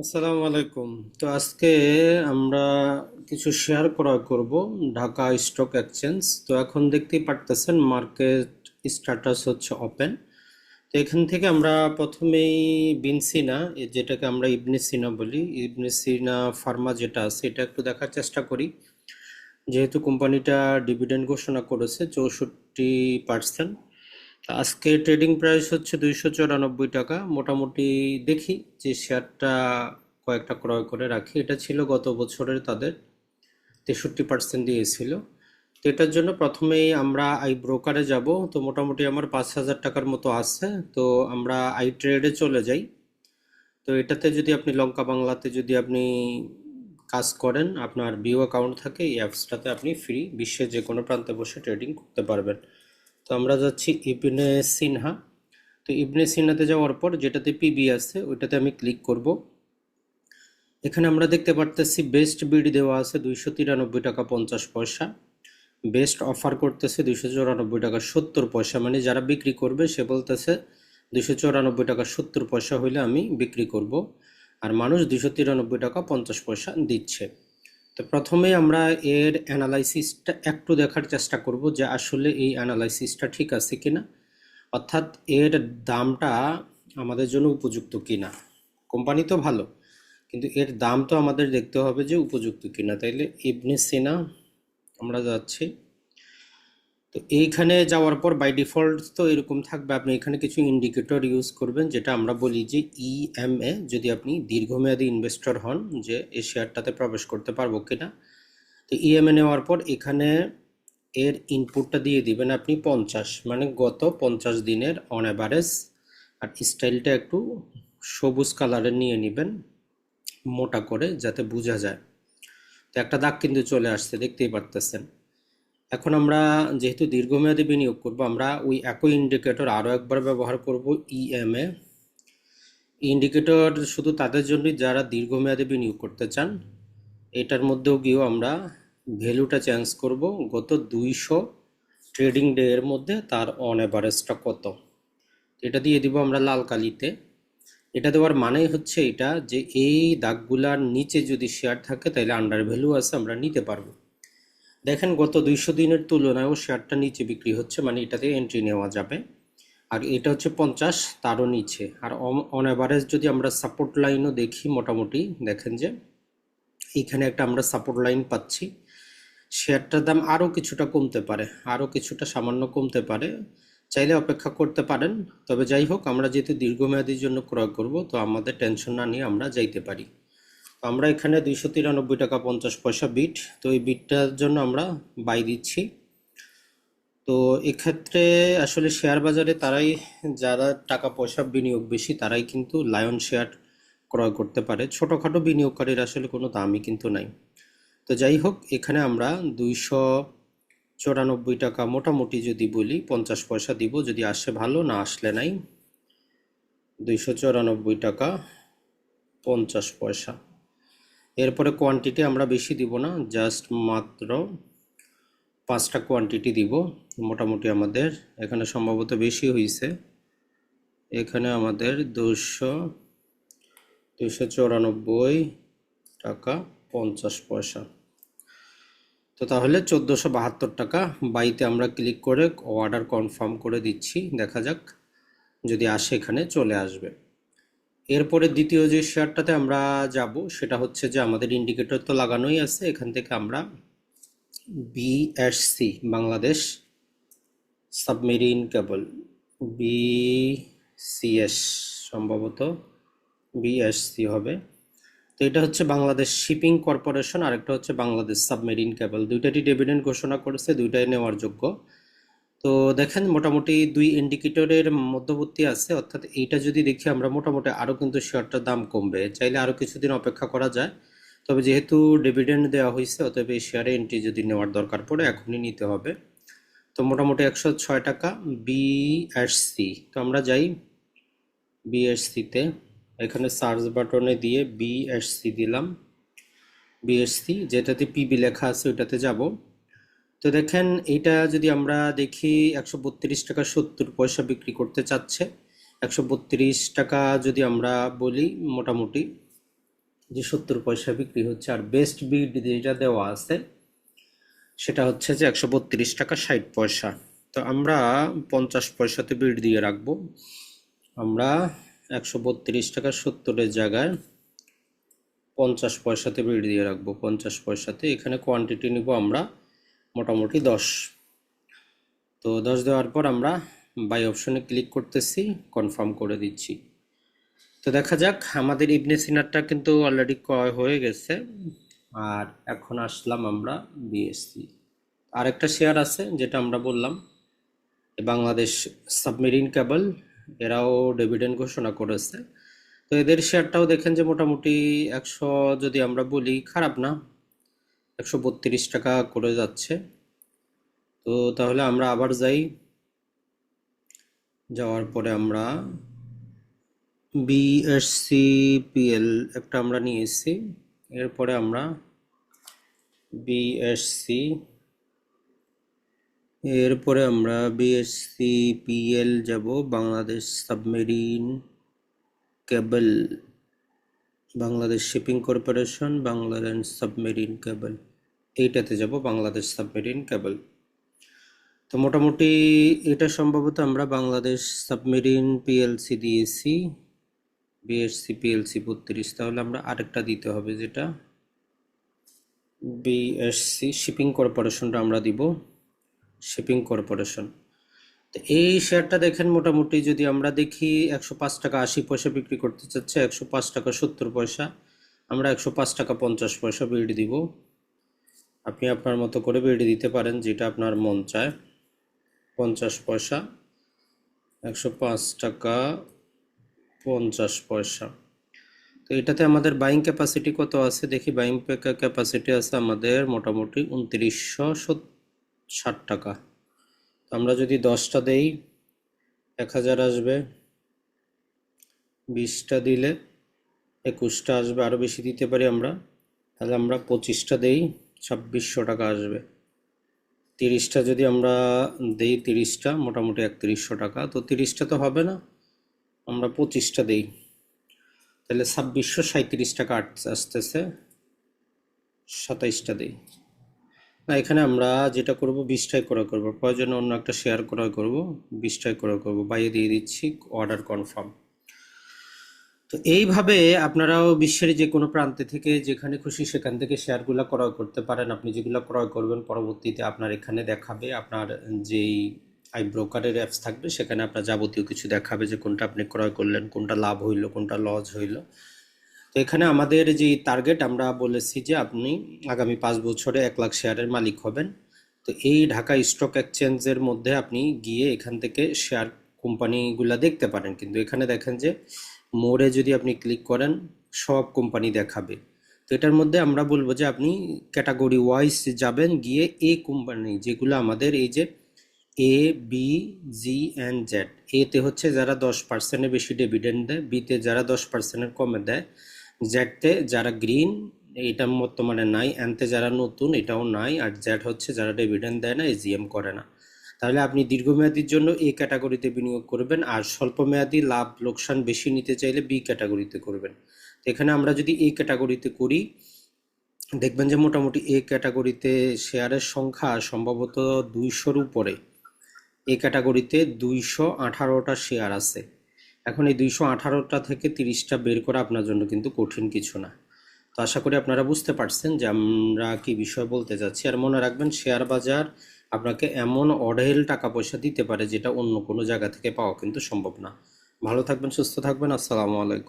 আসসালামু আলাইকুম। তো আজকে আমরা কিছু শেয়ার ক্রয় করব ঢাকা স্টক এক্সচেঞ্জ। তো এখন দেখতেই পারতেছেন মার্কেট স্ট্যাটাস হচ্ছে ওপেন। তো এখান থেকে আমরা প্রথমেই বিনসিনা যেটাকে আমরা ইবনে সিনা বলি ইবনে সিনা ফার্মা যেটা আছে, এটা একটু দেখার চেষ্টা করি। যেহেতু কোম্পানিটা ডিভিডেন্ড ঘোষণা করেছে চৌষট্টি পার্সেন্ট। আজকে ট্রেডিং প্রাইস হচ্ছে দুইশো চুরানব্বই টাকা। মোটামুটি দেখি যে শেয়ারটা কয়েকটা ক্রয় করে রাখি। এটা ছিল গত বছরের তাদের তেষট্টি পার্সেন্ট দিয়েছিল তো এটার জন্য প্রথমেই আমরা আই ব্রোকারে যাব। তো মোটামুটি আমার পাঁচ হাজার টাকার মতো আছে। তো আমরা আই ট্রেডে চলে যাই। তো এটাতে যদি আপনি লঙ্কা বাংলাতে যদি আপনি কাজ করেন, আপনার বিও অ্যাকাউন্ট থাকে, এই অ্যাপসটাতে আপনি ফ্রি বিশ্বের যে কোনো প্রান্তে বসে ট্রেডিং করতে পারবেন। তো আমরা যাচ্ছি ইবনে সিনহা। তো ইবনে সিনহাতে যাওয়ার পর যেটাতে পিবি আছে, ওইটাতে আমি ক্লিক করব। এখানে আমরা দেখতে পারতেছি বেস্ট বিড দেওয়া আছে দুইশো তিরানব্বই টাকা পঞ্চাশ পয়সা। বেস্ট অফার করতেছে দুইশো চৌরানব্বই টাকা সত্তর পয়সা। মানে যারা বিক্রি করবে, সে বলতেছে দুইশো চৌরানব্বই টাকা সত্তর পয়সা হইলে আমি বিক্রি করব। আর মানুষ দুইশো তিরানব্বই টাকা পঞ্চাশ পয়সা দিচ্ছে। তো প্রথমে আমরা এর অ্যানালাইসিসটা একটু দেখার চেষ্টা করব যে আসলে এই অ্যানালাইসিসটা ঠিক আছে কিনা, অর্থাৎ এর দামটা আমাদের জন্য উপযুক্ত কিনা। কোম্পানি তো ভালো, কিন্তু এর দাম তো আমাদের দেখতে হবে যে উপযুক্ত কিনা। তাইলে ইবনে সিনা, আমরা যাচ্ছি। তো এইখানে যাওয়ার পর বাই ডিফল্ট তো এরকম থাকবে। আপনি এখানে কিছু ইন্ডিকেটর ইউজ করবেন, যেটা আমরা বলি যে ইএমএ যদি আপনি দীর্ঘমেয়াদী ইনভেস্টর হন, যে এই শেয়ারটাতে প্রবেশ করতে পারব কিনা। তো ইএমএ নেওয়ার পর এখানে এর ইনপুটটা দিয়ে দিবেন আপনি পঞ্চাশ মানে গত পঞ্চাশ দিনের অন অ্যাভারেজ আর স্টাইলটা একটু সবুজ কালারের নিয়ে নেবেন, মোটা করে, যাতে বোঝা যায়। তো একটা দাগ কিন্তু চলে আসছে, দেখতেই পারতেছেন। এখন আমরা যেহেতু দীর্ঘমেয়াদী বিনিয়োগ করব, আমরা ওই একই ইন্ডিকেটর আরও একবার ব্যবহার করব ইএমএ ইন্ডিকেটর শুধু তাদের জন্যই যারা দীর্ঘমেয়াদী বিনিয়োগ করতে চান, এটার মধ্যেও গিয়েও আমরা ভ্যালুটা চেঞ্জ করব। গত দুইশো ট্রেডিং ডে এর মধ্যে তার অন অ্যাভারেজটা কত? এটা দিয়ে দিব আমরা লাল কালিতে। এটা দেওয়ার মানেই হচ্ছে এটা যে এই দাগগুলার নিচে যদি শেয়ার থাকে, তাহলে আন্ডার ভ্যালু আছে, আমরা নিতে পারব। দেখেন, গত দুইশো দিনের তুলনায়ও শেয়ারটা নিচে বিক্রি হচ্ছে মানে এটাতে এন্ট্রি নেওয়া যাবে। আর এটা হচ্ছে পঞ্চাশ, তারও নিচে। আর অন অ্যাভারেজ যদি আমরা সাপোর্ট লাইনও দেখি মোটামুটি, দেখেন যে এইখানে একটা আমরা সাপোর্ট লাইন পাচ্ছি শেয়ারটার দাম আরও কিছুটা কমতে পারে, আরও কিছুটা সামান্য কমতে পারে। চাইলে অপেক্ষা করতে পারেন, তবে যাই হোক, আমরা যেহেতু দীর্ঘমেয়াদীর জন্য ক্রয় করব, তো আমাদের টেনশন না নিয়ে আমরা যাইতে পারি। আমরা এখানে দুইশো তিরানব্বই টাকা পঞ্চাশ পয়সা বিট তো এই বিটটার জন্য আমরা বাই দিচ্ছি। তো এক্ষেত্রে আসলে শেয়ার বাজারে তারাই যারা টাকা পয়সা বিনিয়োগ বেশি, তারাই কিন্তু লায়ন শেয়ার ক্রয় করতে পারে। ছোটোখাটো বিনিয়োগকারীর আসলে কোনো দামই কিন্তু নাই। তো যাই হোক, এখানে আমরা দুইশো চৌরানব্বই টাকা মোটামুটি যদি বলি, পঞ্চাশ পয়সা দিব। যদি আসে ভালো, না আসলে নাই। দুইশো চৌরানব্বই টাকা পঞ্চাশ পয়সা। এরপরে কোয়ান্টিটি আমরা বেশি দিব না জাস্ট মাত্র পাঁচটা কোয়ান্টিটি দিব। মোটামুটি আমাদের এখানে সম্ভবত বেশি হয়েছে এখানে আমাদের দুশো দুশো চৌরানব্বই টাকা পঞ্চাশ পয়সা। তো তাহলে চোদ্দোশো বাহাত্তর টাকা বাইতে আমরা ক্লিক করে অর্ডার কনফার্ম করে দিচ্ছি। দেখা যাক যদি আসে এখানে চলে আসবে। এরপরে দ্বিতীয় যে শেয়ারটাতে আমরা যাব, সেটা হচ্ছে যে আমাদের ইন্ডিকেটর তো লাগানোই আছে, এখান থেকে আমরা BSC Bangladesh submarine cable BCS সম্ভবত বিএসসি হবে। তো এটা হচ্ছে বাংলাদেশ শিপিং কর্পোরেশন আর একটা হচ্ছে বাংলাদেশ সাবমেরিন কেবল দুইটারই ডিভিডেন্ড ঘোষণা করেছে, দুইটাই নেওয়ার যোগ্য। তো দেখেন মোটামুটি দুই ইন্ডিকেটরের মধ্যবর্তী আছে, অর্থাৎ এইটা যদি দেখি আমরা মোটামুটি আরও কিন্তু শেয়ারটার দাম কমবে। চাইলে আরও কিছুদিন অপেক্ষা করা যায়। তবে যেহেতু ডিভিডেন্ড দেওয়া হয়েছে, অতএব এই শেয়ারে এন্ট্রি যদি নেওয়ার দরকার পড়ে, এখনই নিতে হবে। তো মোটামুটি একশো ছয় টাকা বিএসসি তো আমরা যাই বিএসসিতে এখানে সার্চ বাটনে দিয়ে বিএসসি দিলাম। বিএসসি যেটাতে পিবি লেখা আছে, ওইটাতে যাব। তো দেখেন, এইটা যদি আমরা দেখি, একশো বত্রিশ টাকা সত্তর পয়সা বিক্রি করতে চাচ্ছে। একশো বত্রিশ টাকা যদি আমরা বলি মোটামুটি যে সত্তর পয়সা বিক্রি হচ্ছে, আর বেস্ট বিড যেটা দেওয়া আছে, সেটা হচ্ছে যে একশো বত্রিশ টাকা ষাট পয়সা। তো আমরা পঞ্চাশ পয়সাতে বিড দিয়ে রাখব। আমরা একশো বত্রিশ টাকা সত্তরের জায়গায় পঞ্চাশ পয়সাতে বিড দিয়ে রাখব। পঞ্চাশ পয়সাতে এখানে কোয়ান্টিটি নিব আমরা মোটামুটি দশ। তো দশ দেওয়ার পর আমরা বাই অপশনে ক্লিক করতেছি কনফার্ম করে দিচ্ছি। তো দেখা যাক, আমাদের ইবনে সিনারটা কিন্তু অলরেডি ক্রয় হয়ে গেছে। আর এখন আসলাম আমরা বিএসসি আরেকটা শেয়ার আছে, যেটা আমরা বললাম বাংলাদেশ সাবমেরিন কেবল এরাও ডিভিডেন্ড ঘোষণা করেছে। তো এদের শেয়ারটাও দেখেন যে মোটামুটি একশো যদি আমরা বলি, খারাপ না। একশো বত্রিশ টাকা করে যাচ্ছে। তো তাহলে আমরা আবার যাই। যাওয়ার পরে আমরা বিএসসি পিএল একটা আমরা নিয়ে এসেছি এরপরে আমরা বিএসসি এরপরে আমরা বিএসসি পিএল যাব Bangladesh submarine cable, Bangladesh shipping corporation, Bangladesh submarine cable. এইটাতে যাব, বাংলাদেশ সাবমেরিন কেবল। তো মোটামুটি এটা সম্ভবত আমরা বাংলাদেশ সাবমেরিন পিএলসি দিয়েছি, বিএসসি পিএলসি বত্রিশ। তাহলে আমরা আরেকটা দিতে হবে যেটা। বিএসসি, শিপিং কর্পোরেশনটা আমরা দিব, শিপিং কর্পোরেশন। তো এই শেয়ারটা দেখেন মোটামুটি যদি আমরা দেখি একশো পাঁচ টাকা আশি পয়সা বিক্রি করতে চাচ্ছে, একশো পাঁচ টাকা সত্তর পয়সা, আমরা একশো পাঁচ টাকা পঞ্চাশ পয়সা বিড়ি দিব। আপনি আপনার মতো করে বিড়ি দিতে পারেন যেটা আপনার মন চায়। পঞ্চাশ পয়সা, একশো পাঁচ টাকা, পঞ্চাশ পয়সা। তো এটাতে আমাদের বাইং ক্যাপাসিটি কত আছে? দেখি বাইং ক্যাপাসিটি আছে আমাদের মোটামুটি উনত্রিশশো ষাট টাকা। আমরা যদি দশটা দেই, এক হাজার আসবে, বিশটা দিলে একুশটা আসবে আরও বেশি দিতে পারি আমরা। তাহলে আমরা পঁচিশটা দেই। ছাব্বিশশো টাকা আসবে। তিরিশটা যদি আমরা দেই তিরিশটা, মোটামুটি একত্রিশশো টাকা। তো তিরিশটা তো হবে না, আমরা পঁচিশটা দেই। তাহলে ছাব্বিশশো সাঁত্রিশ টাকা আসতেছে, সাতাইশটা দেই। না, এখানে আমরা যেটা করব বিশটাই ক্রয় করব। প্রয়োজনে অন্য একটা শেয়ার ক্রয় করব বিশটাই ক্রয় করব। বাইরে দিয়ে দিচ্ছি অর্ডার কনফার্ম তো এইভাবে আপনারাও বিশ্বের যে কোনো প্রান্তে থেকে যেখানে খুশি সেখান থেকে শেয়ারগুলো ক্রয় করতে পারেন। আপনি যেগুলো ক্রয় করবেন, পরবর্তীতে আপনার এখানে দেখাবে, আপনার যেই আই ব্রোকারের অ্যাপস থাকবে, সেখানে আপনার যাবতীয় কিছু দেখাবে যে কোনটা আপনি ক্রয় করলেন, কোনটা লাভ হইল, কোনটা লস হইল। তো এখানে আমাদের যে টার্গেট আমরা বলেছি যে আপনি আগামী পাঁচ বছরে এক লাখ শেয়ারের মালিক হবেন। তো এই ঢাকা স্টক এক্সচেঞ্জের মধ্যে আপনি গিয়ে এখান থেকে শেয়ার কোম্পানিগুলো দেখতে পারেন। কিন্তু এখানে দেখেন যে মোড়ে যদি আপনি ক্লিক করেন, সব কোম্পানি দেখাবে। তো এটার মধ্যে আমরা বলব যে আপনি ক্যাটাগরি ওয়াইজ যাবেন, গিয়ে এ কোম্পানি যেগুলো আমাদের এই যে A B G and Z এতে হচ্ছে যারা দশ পার্সেন্টের বেশি ডিভিডেন্ড দেয় বিতে যারা দশ পার্সেন্টের কমে দেয় জেডতে যারা গ্রিন এটা বর্তমানে নাই এনতে যারা নতুন, এটাও নাই, আর জেড হচ্ছে যারা ডিভিডেন্ড দেয় না এজিএম করে না। তাহলে আপনি দীর্ঘমেয়াদীর জন্য এ ক্যাটাগরিতে বিনিয়োগ করবেন আর স্বল্পমেয়াদী লাভ লোকসান বেশি নিতে চাইলে বি ক্যাটাগরিতে করবেন। তো এখানে আমরা যদি এ ক্যাটাগরিতে করি, দেখবেন যে মোটামুটি এ ক্যাটাগরিতে শেয়ারের সংখ্যা সম্ভবত দুইশোর উপরে। এ ক্যাটাগরিতে দুইশো আঠারোটা শেয়ার আছে। এখন এই দুইশো আঠারোটা থেকে তিরিশটা বের করা আপনার জন্য কিন্তু কঠিন কিছু না। তো আশা করি আপনারা বুঝতে পারছেন যে আমরা কি বিষয় বলতে যাচ্ছি। আর মনে রাখবেন, শেয়ার বাজার আপনাকে এমন অঢেল টাকা পয়সা দিতে পারে যেটা অন্য কোনো জায়গা থেকে পাওয়া কিন্তু সম্ভব না। ভালো থাকবেন, সুস্থ থাকবেন, আসসালামু আলাইকুম।